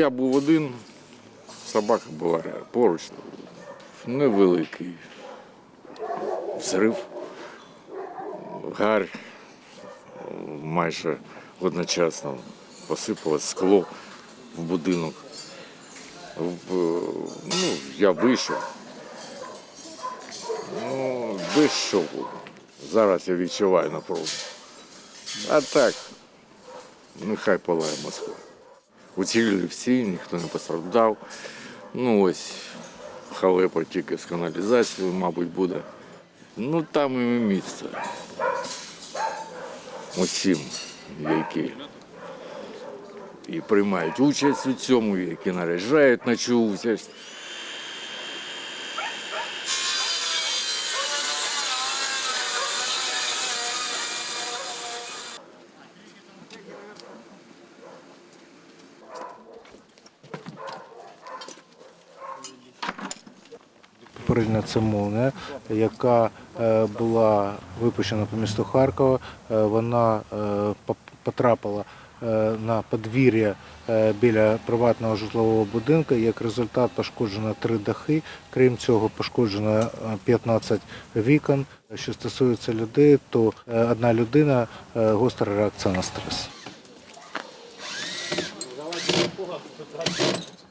я був один, собака була поруч, невеликий взрив, гарь, майже одночасно посипалось скло в будинок. Ну, я вийшов. Ну, без шоку. Зараз я відчуваю напругу. А так, нехай палає Москва. Уцілили всі, ніхто не постраждав. Ну ось халепа тільки з каналізацією, мабуть, буде. Ну там і місце. Усім, які і приймають участь у цьому, які наряджають на цю участь. Це молния, яка е, була випущена по місту Харкова. Е, Вона е, потрапила на подвір'я біля приватного житлового будинку. Як результат пошкоджено три дахи. Крім цього, пошкоджено е, 15 вікон. Що стосується людей, то одна людина гостра реакція на стрес.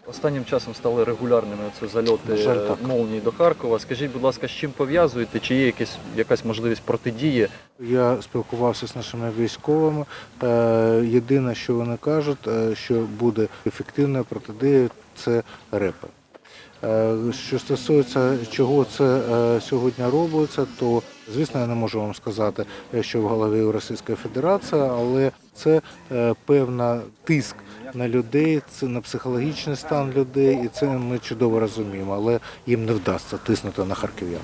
Останнім часом стали регулярними це зальоти молнії до Харкова. Скажіть, будь ласка, з чим пов'язуєте? Чи є якась, якась можливість протидії? Я спілкувався з нашими військовими. Е, Єдине, що вони кажуть, е, що буде ефективною протидією, це репи. Е, Що стосується чого це е, сьогодні робиться, то звісно я не можу вам сказати, що в голові у Російської Федерації, але це е, певна тиск на людей, це на психологічний стан людей, і це ми чудово розуміємо, але їм не вдасться тиснути на харків'ян.